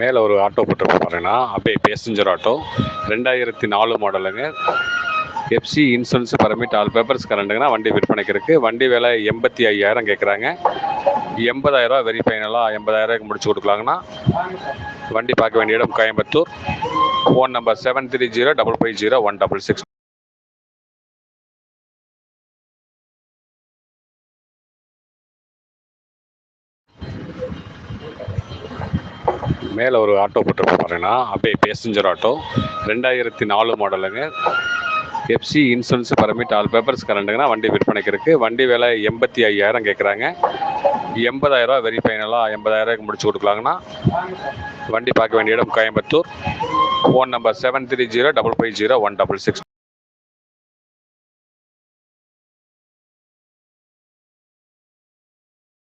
மேலே ஒரு ஆட்டோ போட்டு பாருங்கண்ணா. அப்படியே பேசஞ்சர் ஆட்டோ ரெண்டாயிரத்தி நாலு மாடலுங்க FC insurance permit all papers கரண்ட்டுங்கன்னா வண்டி விற்பனைக்கு இருக்குது வண்டி விலை எண்பத்தி ஐயாயிரம் கேட்குறாங்க. எண்பதாயிரரூவா வெரி ஃபைனலாக எண்பதாயிரரூவாய்க்கு முடிச்சு கொடுக்கலாங்கண்ணா. வண்டி பார்க்க வேண்டிய இடம் Coimbatore. Phone number seven three zero double five zero one double six மேலே ஒரு ஆட்டோ போட்டிருப்போம் பாருங்கன்னா அப்படியே பேசஞ்சர் ஆட்டோ ரெண்டாயிரத்தி நாலு மாடலுங்க FC insurance permit all papers கரண்ட்டுங்கன்னா வண்டி விற்பனைக்கு இருக்குது வண்டி விலை எண்பத்தி ஐயாயிரம் கேட்குறாங்க எண்பதாயிரரூவா வெரி ஃபைனலாக எண்பதாயிரரூவாய்க்கு முடிச்சு கொடுக்கலாங்கண்ணா. வண்டி பார்க்க வேண்டிய இடம் Coimbatore. Phone number seven three zero double five zero one double six